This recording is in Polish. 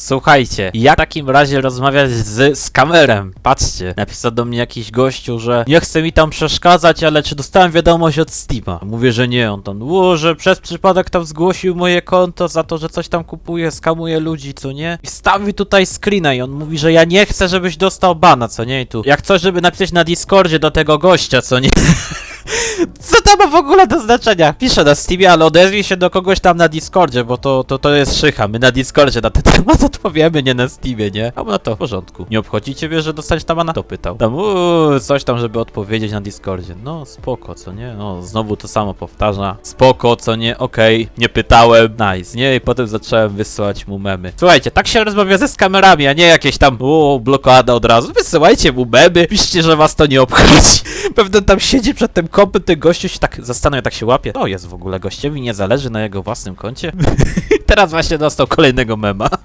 Słuchajcie, jak w takim razie rozmawiać z skamerem? Patrzcie, napisał do mnie jakiś gościu, że nie chce mi tam przeszkadzać, ale czy dostałem wiadomość od Steama? Mówię, że nie, on tam, o, że przez przypadek tam zgłosił moje konto za to, że coś tam kupuje, skamuje ludzi, co nie? I stawi tutaj screena i on mówi, że ja nie chcę, żebyś dostał bana, co nie? I tu, jak coś, żeby napisać na Discordzie do tego gościa, co nie? Co to ma w ogóle do znaczenia? Piszę na Steamie, ale odezwij się do kogoś tam na Discordzie, bo to, to, to jest szycha. My na Discordzie na ten temat odpowiemy, nie na Steamie, nie? A no to w porządku. Nie obchodzi ciebie, że dostaniesz tam na to pytał. Tam coś tam, żeby odpowiedzieć na Discordzie. No spoko, co nie? No znowu to samo powtarza. Spoko, co nie? Okej, nie pytałem. Nice, nie? I potem zacząłem wysyłać mu memy. Słuchajcie, tak się rozmawia ze skamerami, a nie jakieś tam uuu, blokada od razu. Wysyłajcie mu memy. Piszcie, że was to nie obchodzi. Pewno tam siedzi przed tym kompem, ten gościu się tak zastanawia, tak się łapie. To jest w ogóle gościowi, nie zależy na jego własnym koncie. Teraz właśnie dostał kolejnego mema.